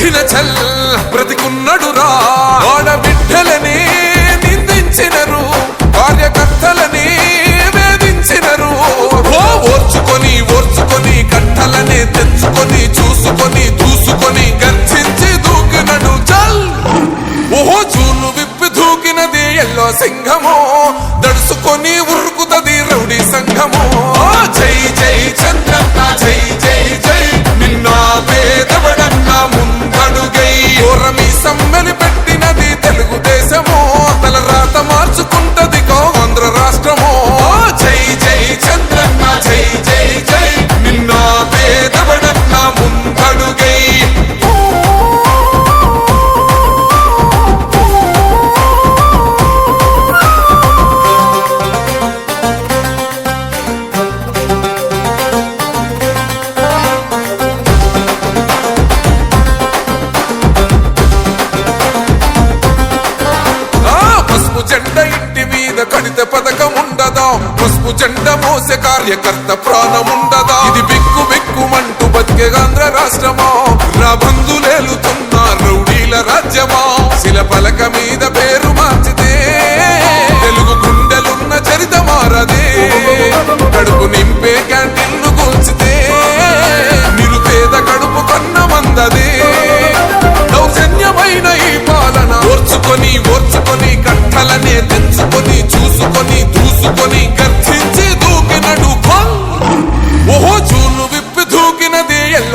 పెట్టిన చల్ బ్రతికున్నడురా ఆడబిడ్డలని నిందించినరు. కార్యకర్తలని వేధించినరు. ఓర్చుకొని ఓర్చుకొని కట్టలనే తెచ్చుకొని చూసుకొని దూసుకొని గర్జించి దూకినడు చల్. ఓహో చూలు విప్పి దూకినది ఎల్లో సింహము. దడుసుకొని ఉరుకుతది రౌడీ ఓరమి పెట్టి పసుపు జెండ మోసే కార్యకర్త ప్రాణం ఉండదా ఇది బిక్కు బిక్కుమంటూ బతికే ఆంధ్ర రాష్ట్రమా? నా బంధులేలుతున్న రౌడీల రాజ్యమా? శిల పలక మీద పేరు మార్చితే తెలుగు గుండెలున్న చరిత మారదే. కడుపు నింపే క్యాంటీన్లు కూల్చితే నిరుపేద కడుపు కన్న మందదే. దౌర్జన్యమైన ఈ పాలన ఓర్చుకొని ఓర్చుకొని కట్టలనే తెచ్చుకొని చూసుకొని దూసుకొని